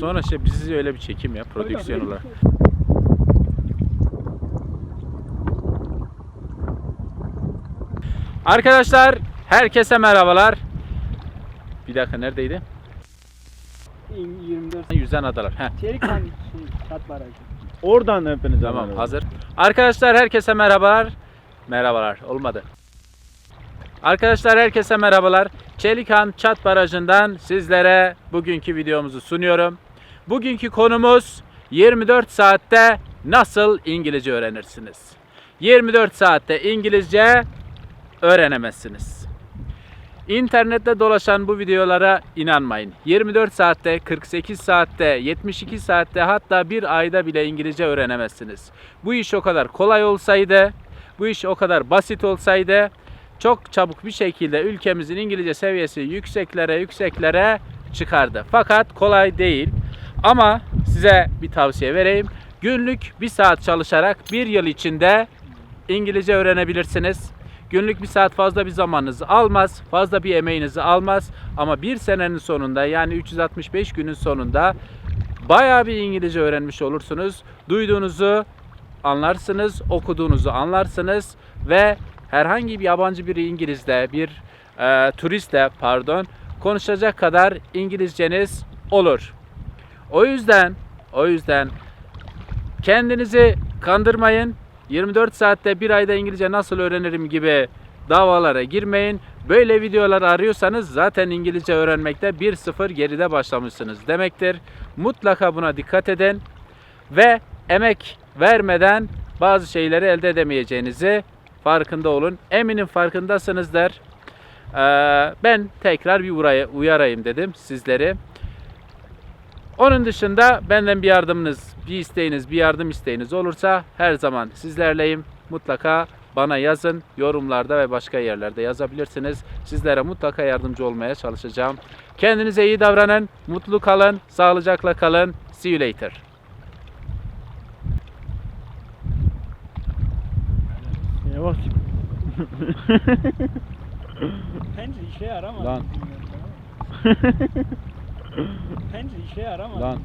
Sonra şey bizi öyle bir çekim ya prodüksiyon olarak. Arkadaşlar herkese merhabalar. Bir dakika neredeydi? 24 Yüzen adalar. Heh. Çelik kan şey, kat barajı. Oradan hepinize Tamam merhaba. hazır. Arkadaşlar herkese merhabalar. Merhabalar olmadı. Arkadaşlar herkese merhabalar. Çelikan Çat Barajı'ndan sizlere bugünkü videomuzu sunuyorum. Bugünkü konumuz 24 saatte nasıl İngilizce öğrenirsiniz? 24 saatte İngilizce öğrenemezsiniz. İnternette dolaşan bu videolara inanmayın. 24 saatte, 48 saatte, 72 saatte hatta bir ayda bile İngilizce öğrenemezsiniz. Bu iş o kadar kolay olsaydı, bu iş o kadar basit olsaydı çok çabuk bir şekilde ülkemizin İngilizce seviyesi yükseklere yükseklere çıkardı. Fakat kolay değil. Ama size bir tavsiye vereyim. Günlük bir saat çalışarak bir yıl içinde İngilizce öğrenebilirsiniz. Günlük bir saat fazla bir zamanınızı almaz, fazla bir emeğinizi almaz ama bir senenin sonunda yani 365 günün sonunda bayağı bir İngilizce öğrenmiş olursunuz. Duyduğunuzu anlarsınız, okuduğunuzu anlarsınız ve herhangi bir yabancı bir İngilizle, bir e, turistle pardon konuşacak kadar İngilizceniz olur. O yüzden, o yüzden kendinizi kandırmayın. 24 saatte bir ayda İngilizce nasıl öğrenirim gibi davalara girmeyin. Böyle videolar arıyorsanız zaten İngilizce öğrenmekte 1-0 geride başlamışsınız demektir. Mutlaka buna dikkat edin ve emek vermeden bazı şeyleri elde edemeyeceğinizi farkında olun. Eminim farkındasınızdır. Ee, ben tekrar bir uraya- uyarayım dedim sizleri. Onun dışında benden bir yardımınız, bir isteğiniz, bir yardım isteğiniz olursa her zaman sizlerleyim. Mutlaka bana yazın. Yorumlarda ve başka yerlerde yazabilirsiniz. Sizlere mutlaka yardımcı olmaya çalışacağım. Kendinize iyi davranın, mutlu kalın, sağlıcakla kalın. See you later. Yavaş. Bence işe yaramadı. Lan. Bence işe yaramadı. Lan.